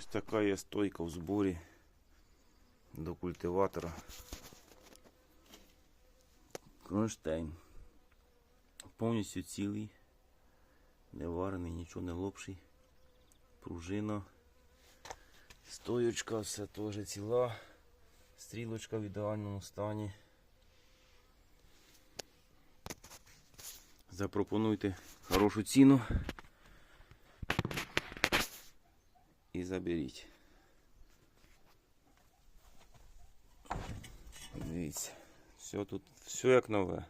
Ось така є стойка в зборі до культиватора. Кронштейн. Повністю цілий, не варений, нічого не лопший. Пружина. Стоючка все теж ціла. Стрілочка в ідеальному стані. Запропонуйте хорошу ціну і заберіть. Дивіться, все тут, все як нове,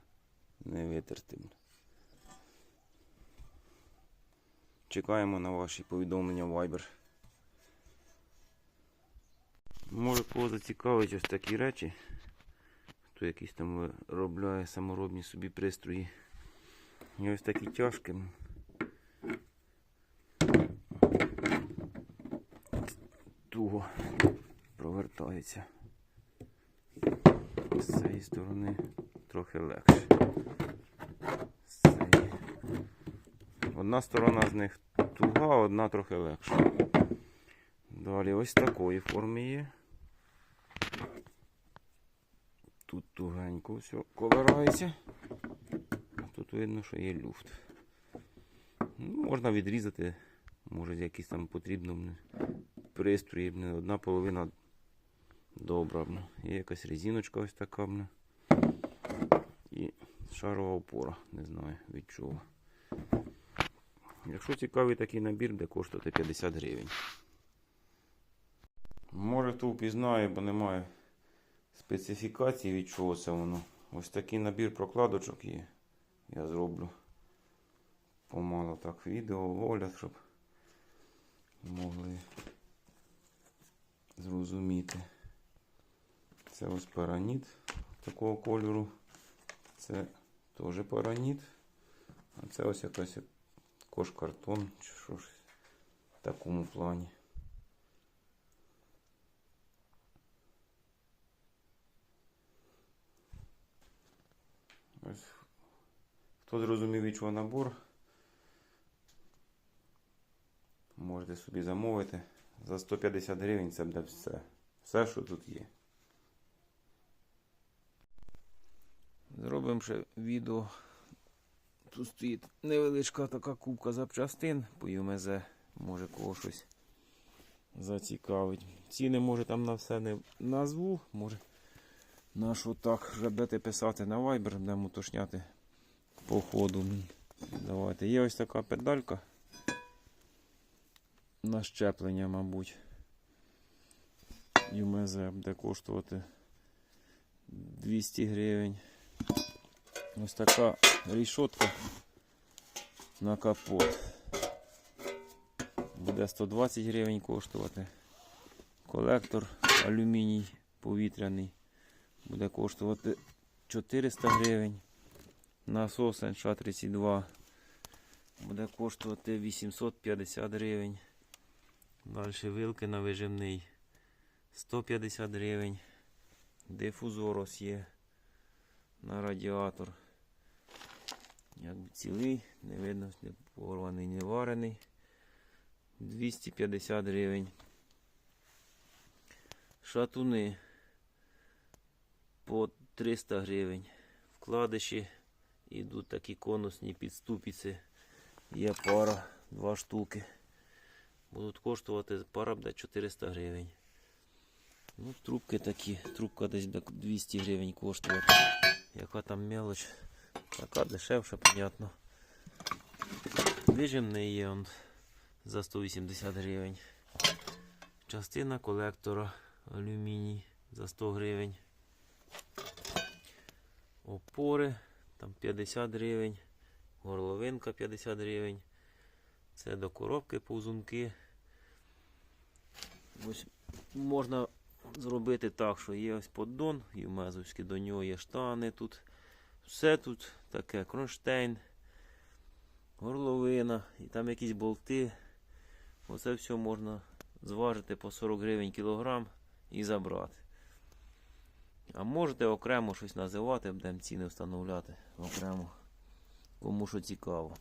не витерти. Чекаємо на ваші повідомлення в Viber. Може кого зацікавить ось такі речі. Хто якісь там виробляє саморобні собі пристрої. І ось такі тяжкі. Провертається. З цієї сторони трохи легше. Цієї. Одна сторона з них туга, одна трохи легша. Далі ось такої форми є. Тут тугенько все колирається. А тут видно, що є люфт. Ну, можна відрізати, може якісь там потрібно пристрої. Одна половина добра. Є якась резиночка ось така. І шарова опора, не знаю від чого. Якщо цікавий такий набір, буде коштувати 50 гривень. Може хто впізнає, бо немає специфікації, від чого це воно. Ось такий набір прокладочок є. Я зроблю помало так відео, огляд, щоб могли зрозуміти. Це ось параніт такого кольору. Це теж параніт. А це ось якась кошкартон чи що ж в такому плані. Ось. Хто зрозумів від чого набор, можете собі замовити. За 150 гривень це буде все. Все, що тут є. Зробимо ще відео. Тут стоїть невеличка така кубка запчастин по ЮМЗ. Може кого щось зацікавить. Ціни може там на все не назву, може на що так вже писати на Viber, будемо уточняти по ходу. Давайте. Є ось така педалька. На щеплення, мабуть. ЮМЗ буде коштувати 200 гривень. Ось така рішотка на капот. Буде 120 гривень коштувати. Колектор алюміній повітряний буде коштувати 400 гривень. Насос НШ-32 буде коштувати 850 гривень. Далі вилки на вижимний 150 гривень. Дифузор ось є на радіатор. Якби цілий, не видно, не порваний, не варений. 250 гривень. Шатуни по 300 гривень. Вкладиші йдуть такі конусні підступиці. Є пара, два штуки. Будуть коштувати пара буде 400 гривень. Ну, трубки такі, трубка десь буде 200 гривень коштувати. Яка там мелоч, така дешевша, понятно. Вижимний є он за 180 гривень. Частина колектора алюміній за 100 гривень. Опори там 50 гривень, горловинка 50 гривень. Це до коробки повзунки. Ось можна зробити так, що є ось поддон і юмезовський, до нього є штани тут. Все тут таке, кронштейн, горловина і там якісь болти. Оце все можна зважити по 40 гривень кілограм і забрати. А можете окремо щось називати, будемо ціни встановляти окремо. Кому що цікаво.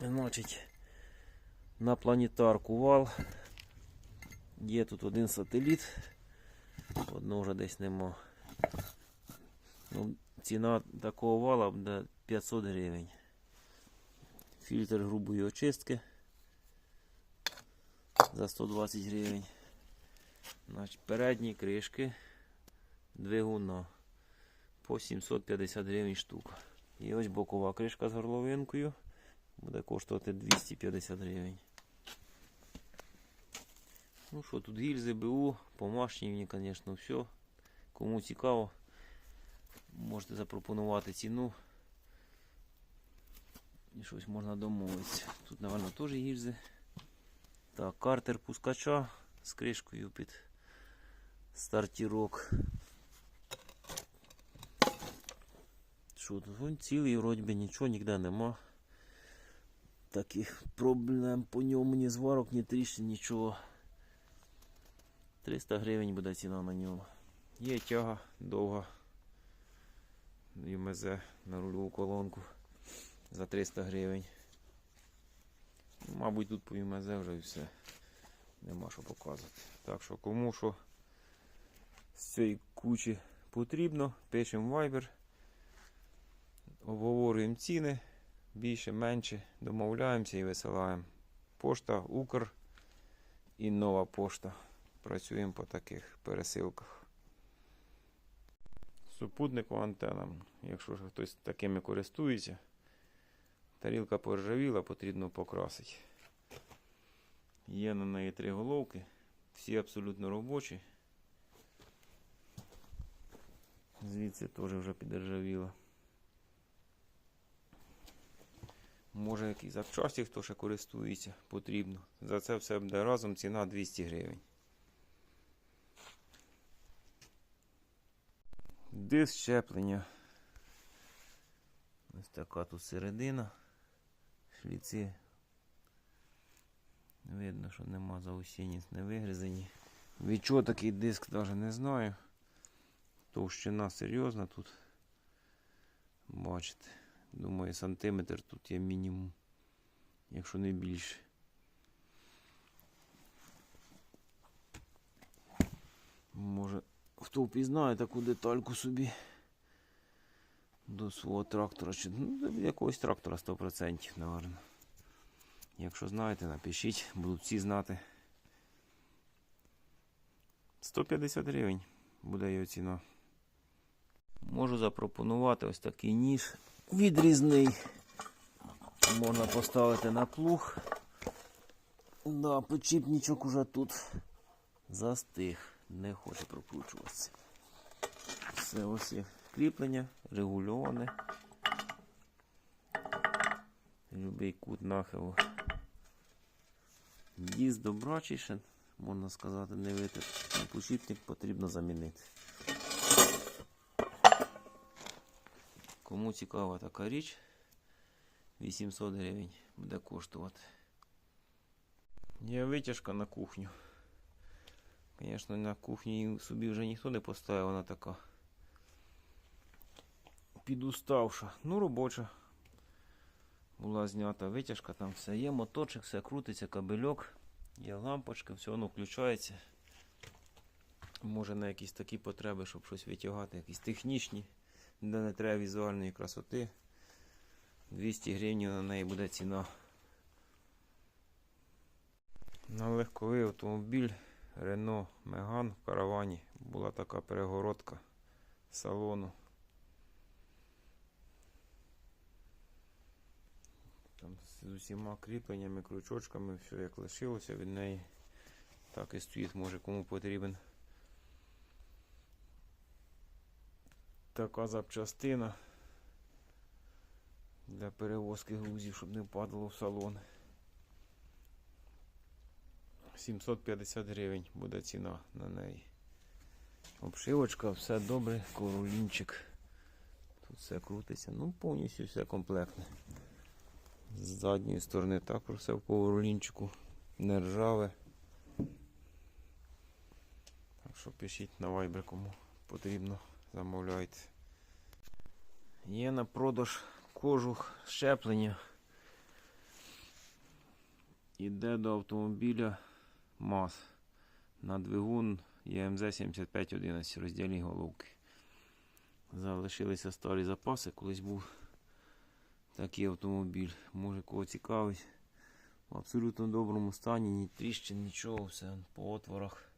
Значить, на планетарку вал Є тут один сателіт, одного вже десь нема. Ціна такого вала буде 500 гривень. Фільтр грубої очистки за 120 гривень. Значить, передні кришки двигуна по 750 гривень штука. І ось бокова кришка з горловинкою буде коштувати 250 гривень. Ну що, тут гільзи БУ, помашнівні, звісно, все. Кому цікаво, можете запропонувати ціну. І щось можна домовитися. Тут, напевно, теж гільзи. Так, картер пускача з кришкою під стартірок. Що тут? Вон цілий, вроді би нічого ніде нема. Таких проблем по ньому ні зварок, ні тріщин, нічого. 300 гривень буде ціна на нього. Є тяга довга. ЮМЗ на рульову колонку за 300 гривень. Ну, Мабуть, тут по ЮМЗ вже і все. Нема що показувати. Так що кому що з цієї кучі потрібно, пишемо Viber, обговорюємо ціни, більше, менше, домовляємося і висилаємо. Пошта Укр і нова пошта. Працюємо по таких пересилках. Супутнику антенам, якщо ж хтось такими користується, тарілка поржавіла, потрібно покрасити. Є на неї три головки, всі абсолютно робочі. Звідси теж вже підржавіло. Може якісь запчасті, хто ще користується, потрібно. За це все буде разом ціна 200 гривень. Диск щеплення. Ось така тут середина. Шліці. Видно, що нема заусінець не вигризані. Від чого такий диск навіть не знаю. Товщина серйозна тут. Бачите. Думаю, сантиметр тут є мінімум, якщо не більше. Може, хто впізнає таку детальку собі до свого трактора чи ну, до якогось трактора 100%, напевно. Якщо знаєте, напишіть, будуть всі знати. 150 гривень буде його ціна. Можу запропонувати ось такий ніж відрізний. Можна поставити на плуг. Да, почіпничок уже тут застиг, не хоче прокручуватися. Все ось є кріплення, регульоване. Любий кут нахилу. Діз добрачий можна сказати, не витер. Почіпник потрібно замінити. Кому цікава така річ, 800 гривень буде коштувати. Є витяжка на кухню. Звісно, на кухні собі вже ніхто не поставив, вона така підуставша. Ну, робоча. Була знята витяжка, там все є, моторчик, все крутиться, кабельок, є лампочка, все воно включається. Може на якісь такі потреби, щоб щось витягати, якісь технічні де не треба візуальної красоти. 200 гривень на неї буде ціна. На легковий автомобіль Renault Megane в каравані була така перегородка салону. Там з усіма кріпленнями, крючочками, все як лишилося від неї. Так і стоїть, може кому потрібен. така запчастина для перевозки грузів, щоб не впадало в салон. 750 гривень буде ціна на неї. Обшивочка, все добре, королінчик. Тут все крутиться, ну повністю все комплектне. З задньої сторони також все в ковролінчику, не ржаве. Так що пишіть на вайбер, кому потрібно замовляйте. Є на продаж кожух щеплення. Іде до автомобіля МАЗ на двигун ЄМЗ 7511 роздільні головки. Залишилися старі запаси, колись був такий автомобіль. Може кого цікавить. В абсолютно доброму стані, ні тріщин, нічого, все по отворах.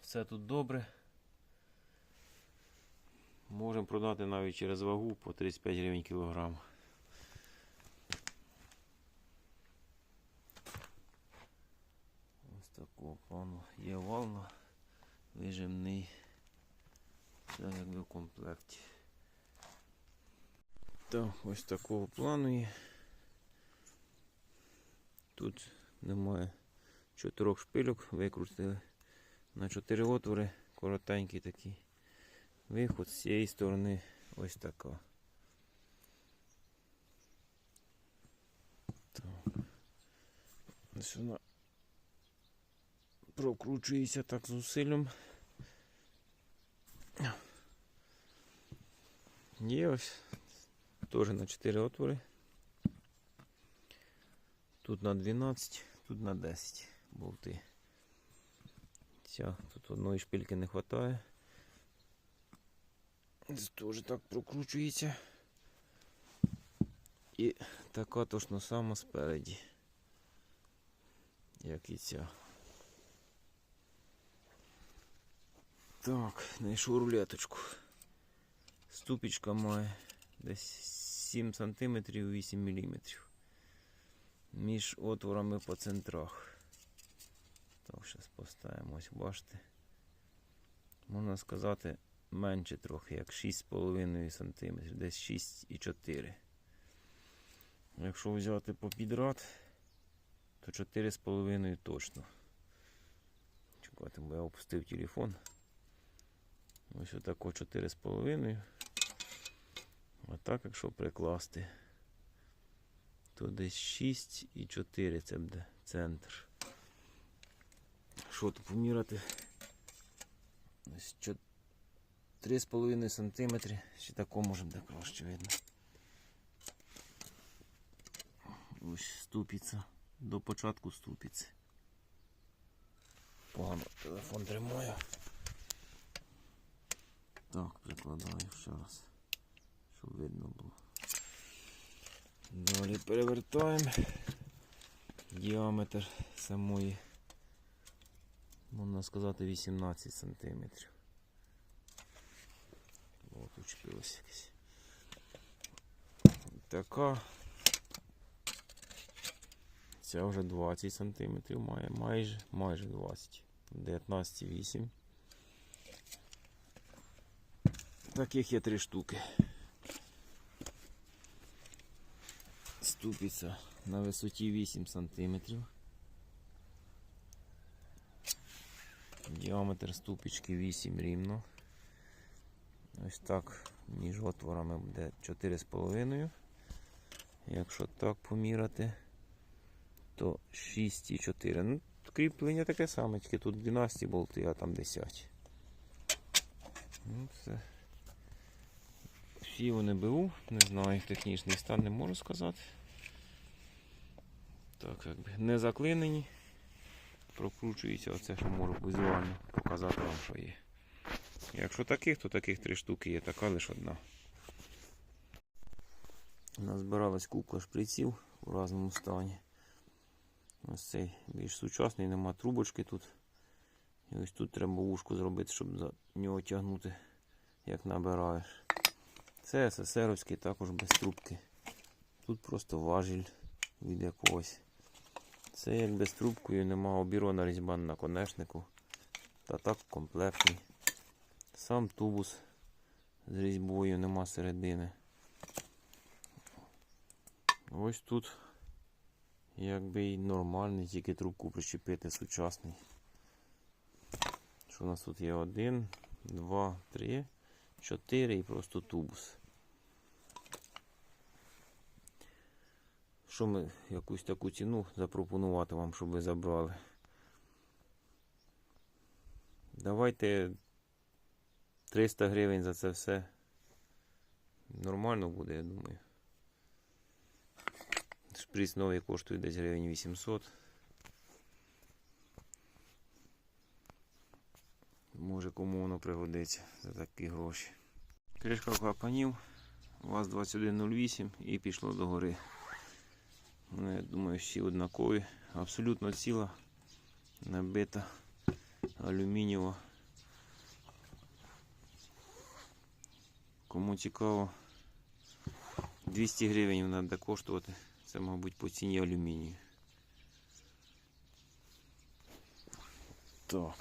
Все тут добре. Можемо продати навіть через вагу по 35 гривень кілограм. Ось такого плану є вална, вижимний. Це якби в комплекті. Так, ось такого плану є. Тут немає чотирьох шпильок, викрутили на чотири отвори, коротенький такий. Виход з цієї сторони ось така. Так. Вона прокручується так зусиллям. Є ось теж на 4 отвори. Тут на 12, тут на 10 болти. Все, тут одної шпильки не вистачає. Це теж так прокручується. І така точно сама спереді. Як і ця. Так, знайшов рулеточку. Ступічка має десь 7 см 8 мм. Між отворами по центрах. Так, зараз поставимо, ось бачите. Можна сказати, менше трохи, як 6,5 см, десь 6,4. Якщо взяти по підряд, то 4,5 точно. Чекайте, бо я опустив телефон. Ось отако 4,5. А так, якщо прикласти, то десь 6,4 це буде центр. Що тут поміряти? Ось 3,5 см. Ще тако може буде краще видно. Ось ступиця. До початку ступиці. Погано телефон тримаю. Так, прикладаю ще раз, щоб видно було. Далі перевертаємо діаметр самої, можна сказати, 18 сантиметрів. От учепилось якесь. Така. Ця вже 20 сантиметрів має, майже, майже 20. 19,8. Таких є три штуки. Ступиця на висоті 8 см. Діаметр ступічки 8 рівно. Ось так між отворами буде 4,5. Якщо так поміряти, то 6,4. Ну, кріплення таке саме, тільки тут 12 болти, а там 10. Ну, все. Всі вони БУ, не знаю, технічний стан не можу сказати. Так, якби не заклинені. Прокручується оце, що можу візуально показати вам, що є. Якщо таких, то таких три штуки є, така лише одна. Назбиралась купка шприців у різному стані. Ось цей більш сучасний, нема трубочки тут. І ось тут треба вушку зробити, щоб за нього тягнути, як набираєш. Це СССРовський також без трубки. Тут просто важіль від якогось. Це як без трубкою нема обірвана різьба на конечнику. Та так комплектний. Сам тубус з різьбою нема середини. Ось тут якби і нормальний, тільки трубку прищепити сучасний. Що у нас тут є? Один, два, три, чотири і просто тубус. Що ми якусь таку ціну запропонувати вам, щоб ви забрали? Давайте 300 гривень за це все. Нормально буде, я думаю. Шприц новий коштує десь гривень 800. Може кому воно пригодиться за такі гроші. Кришка клапанів, ВАЗ-2108 і пішло догори гори. Ну, я думаю, всі однакові. Абсолютно ціла, набита алюмінієва. Кому цікаво, 200 гривень вона буде коштувати. Це, мабуть, по ціні алюмінію. Так,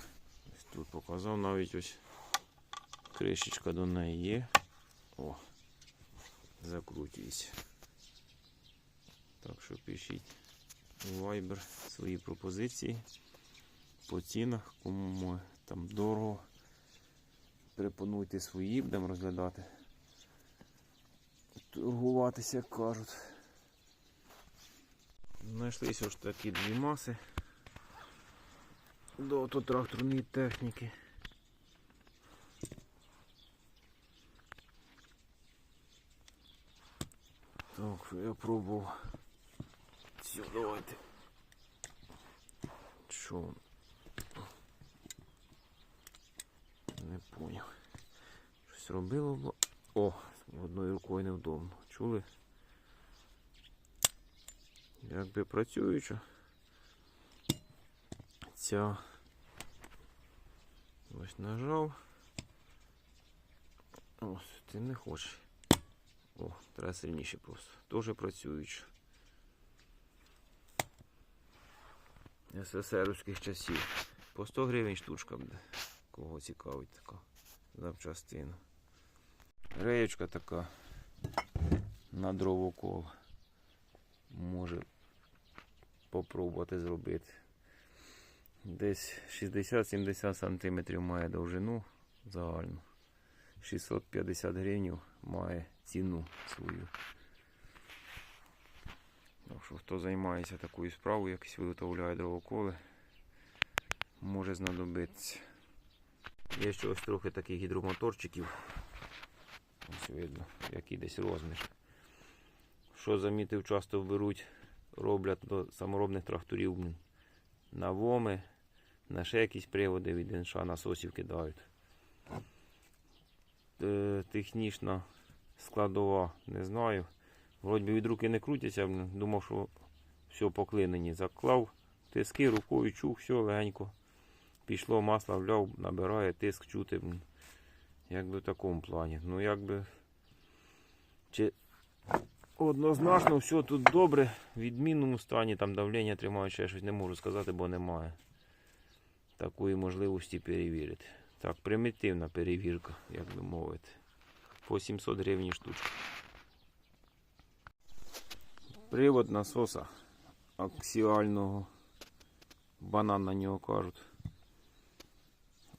ось тут показав навіть ось кришечка до неї є. О, закрутюється. Так що пишіть у Viber свої пропозиції по цінах, кому там дорого. Пропонуйте свої, будемо розглядати. Торгуватися, як кажуть. Знайшлися ось такі дві маси до автотракторної техніки. Так, я пробував. Все, давайте. Воно? Не поняв. Щось робило, бо. О, одною рукою невдобно. Чули? Якби працююча. Ця. Ось нажав. Ось, ти не хочеш. О, треба сильніше просто. Тоже працююча. СССРівських часів. По 100 гривень штучка буде. Кого цікавить така запчастина. Реєчка така на дровокол. Може попробувати зробити. Десь 60-70 см має довжину загальну. 650 гривень має ціну свою. Так що хто займається такою справою, якось виготовляє дровоколи, може знадобитися. Є ще ось трохи таких гідромоторчиків. Ось видно, який десь розмір. Що замітив, часто беруть, роблять до саморобних тракторів на воми, на ще якісь приводи від інша насосів кидають. Е, Технічна складова, не знаю. Вроді від руки не крутяться, думав, що все поклинені. Заклав тиски рукою, чув, все легенько. Пішло масло, вляв, набирає, тиск чути. Якби в такому плані. Ну якби. Чи однозначно все тут добре, в відмінному стані, там давлення тримаю, ще щось не можу сказати, бо немає такої можливості перевірити. Так, примітивна перевірка, як би мовити. По 700 гривень штучка. Привод насоса аксіального. Банан на нього кажуть.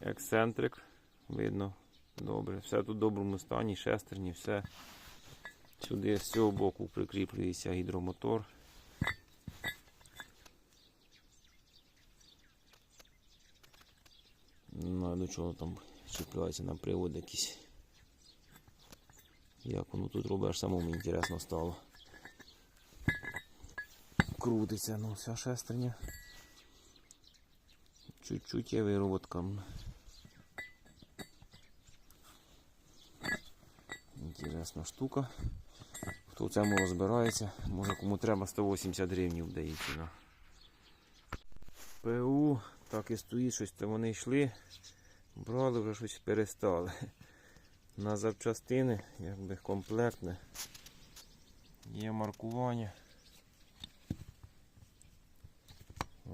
Ексцентрик. Видно. Добре. Все тут в доброму стані, шестерні, все. Сюди з цього боку прикріплюється гідромотор. Не знаю до чого там чіпляється на привод якийсь. Як воно тут робить, самому інтересно стало. Крутиться, ну вся шестерня. Чуть-чуть є вироботка. Інтересна штука. Хто в цьому розбирається, може кому треба 180 гривень вдає ціна. ПУ так і стоїть, щось це вони йшли, брали, вже щось перестали. На запчастини, якби комплектне. Є маркування.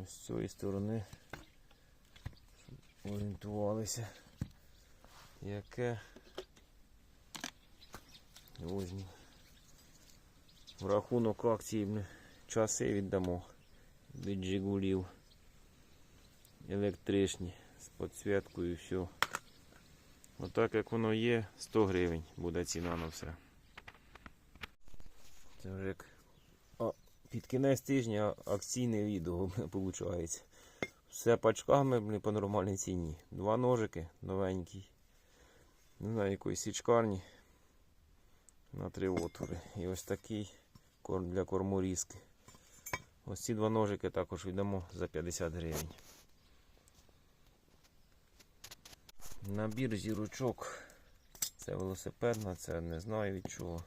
З цієї сторони орієнтувалися. Яке ось в рахунок акції ми часи віддамо від Жигулів електричні з підсвіткою і все. Отак як воно є, 100 гривень буде ціна на все. Це вже як під кінець тижня акційне відео виходить. Все пачками по нормальній ціні. Два ножики новенькі. Не знаю, якоїсь січкарні на три отвори. І ось такий корм для корморізки. Ось ці два ножики також віддамо за 50 гривень. Набір зірочок. Це велосипедна, це не знаю від чого.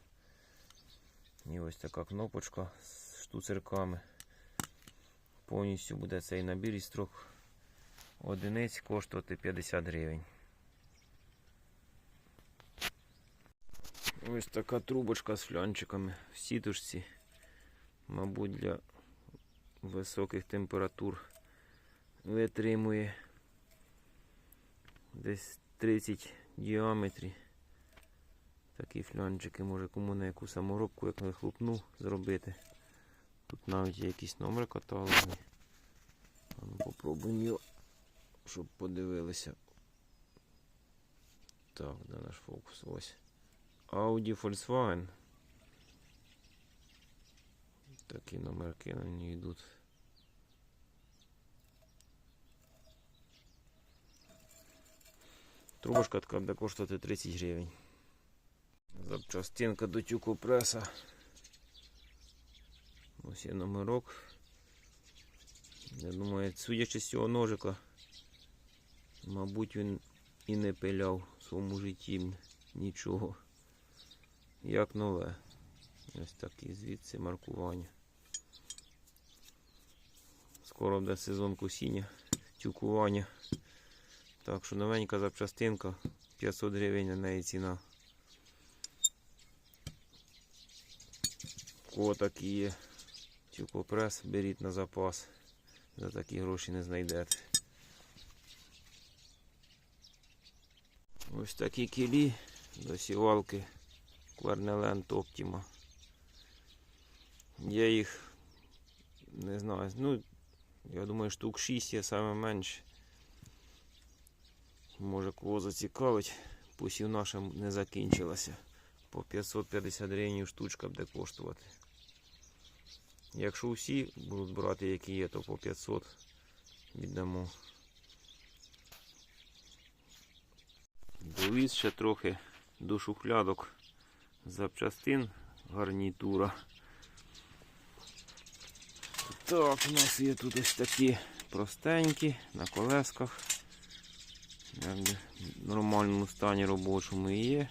І ось така кнопочка штуцерками. Повністю буде цей набір із трьох одиниць коштувати 50 гривень. Ось така трубочка з флянчиками в сітушці. Мабуть, для високих температур витримує десь 30 в діаметрі. Такі флянчики, може кому на яку саморобку, як вихлопну, зробити. Тут навіть є якісь номери каталоги. А ну, Попробуємо його, щоб подивилися. Так, де наш фокус? Ось. Audi Volkswagen. Такі номерки на ній йдуть. Трубочка така буде коштувати 30 гривень. Запчастинка до тюкопреса. Ось є номерок. Я думаю, судячи з цього ножика, мабуть, він і не пиляв в своєму житті нічого. Як нове. Ось такі звідси маркування. Скоро буде сезон косіння, тюкування. Так що новенька запчастинка, 500 гривень на неї ціна. У такі є тюкопрес, беріть на запас. За такі гроші не знайдете. Ось такі кілі до сівалки Кварнеленд Optima. Я їх не знаю, ну, я думаю, штук 6 є саме менше. Може кого зацікавить, посів наша не закінчилася. По 550 гривень штучка буде коштувати. Якщо всі будуть брати, які є, то по 500 віддамо. Довіз ще трохи до шухлядок запчастин гарнітура. Так, у нас є тут ось такі простенькі на колесках. В нормальному стані робочому і є.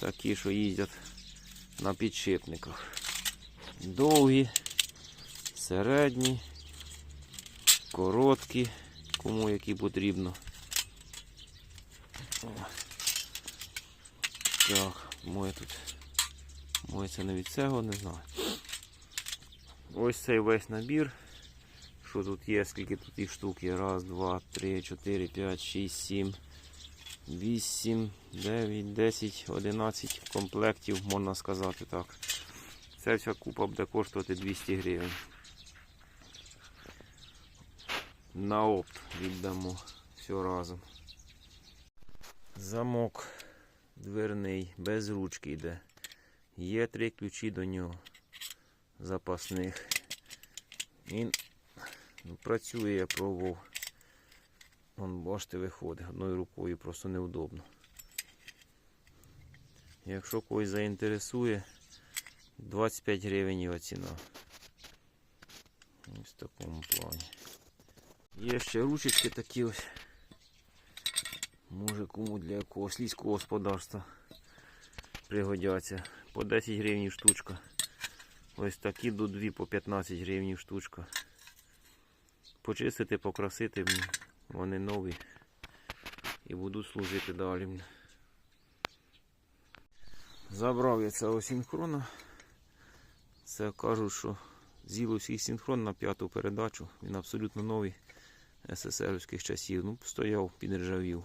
Такі, що їздять на підшипниках. Довгі, середні, короткі, кому які потрібно. Так, моє тут. Моє це не від цього, не знаю. Ось цей весь набір. Що тут є, скільки тут їх штук є? Раз, два, три, чотири, п'ять, шість, сім, вісім, дев'ять, десять, одинадцять комплектів, можна сказати так. Ця вся купа буде коштувати 200 гривень. На опт віддамо все разом. Замок дверний, без ручки йде. Є три ключі до нього запасних. Він ну, працює, я пробував. Вон, бачите, виходить. Одною рукою просто неудобно. Якщо когось заінтересує, 25 гривень його ціна. Ось в такому плані. Є ще ручечки такі ось. Може кому для якогось сільського господарства пригодяться. По 10 гривень штучка. Ось такі до 2 по 15 гривень штучка. Почистити, покрасити, вони нові і будуть служити далі. Забрав я цього синхрона. Це кажуть, що зіловський синхрон на п'яту передачу. Він абсолютно новий СССРських часів. Ну, стояв, підржавів.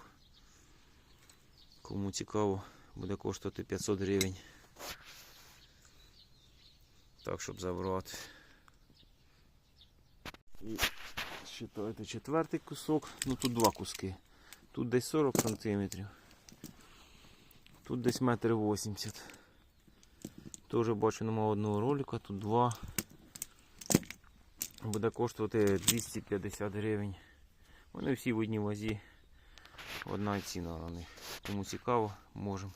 Кому цікаво, буде коштувати 500 гривень. Так, щоб забрати. І считайте четвертий кусок. Ну тут два куски. Тут десь 40 сантиметрів. Тут десь метр вісімдесят. Теж бачу нема одного ролика, тут два. Буде коштувати 250 гривень. Вони всі в одній вазі. Одна ціна на них. Кому цікаво, можемо.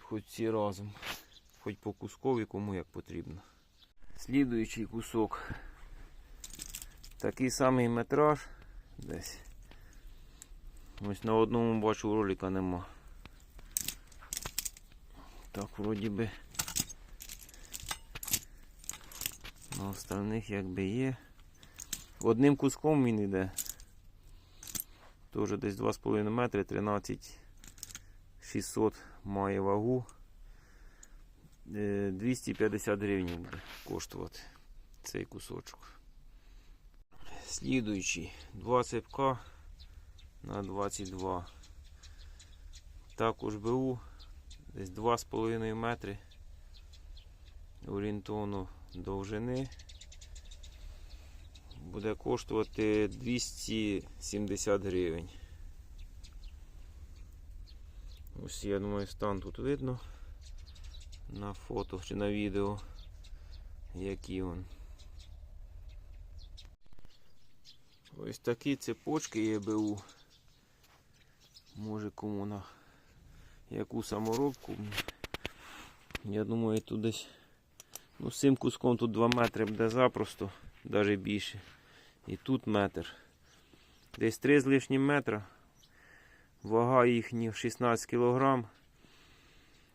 Хоч всі разом. Хоч по кускові, кому як потрібно. Слідуючий кусок. Такий самий метраж десь. Ось на одному бачу ролика нема. Так, вроді би. На остальних якби є. Одним куском він йде. Теж десь 2,5 метри, 13 600 має вагу. Е, 250 гривень буде коштувати цей кусочок. Слідуючий 2 цепка на 22. Також БУ десь 2,5 метри орієнтовно довжини. Буде коштувати 270 гривень. Ось я думаю стан тут видно на фото чи на відео, який він. Ось такі цепочки є БУ. Може кому на яку саморобку. Я думаю, тут десь ну, з цим куском тут 2 метри буде запросто, навіть більше. І тут метр. Десь 3 з лишнім метра. Вага їхня 16 кг.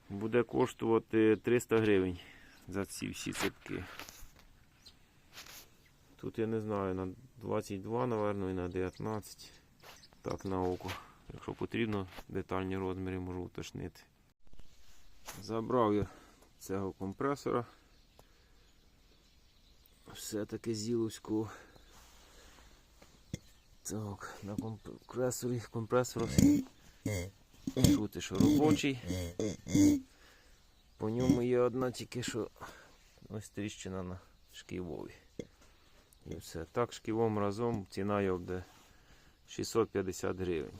Буде коштувати 300 гривень за ці всі цепки. Тут я не знаю, на 22, напевно, і на 19. Так, на око. Якщо потрібно, детальні розміри можу уточнити. Забрав я цього компресора. Все-таки зіловського. Так, на компресорі компресор чути, що робочий. По ньому є одна тільки що ось тріщина на шківові. І все. Так, шківом разом ціна його буде 650 гривень.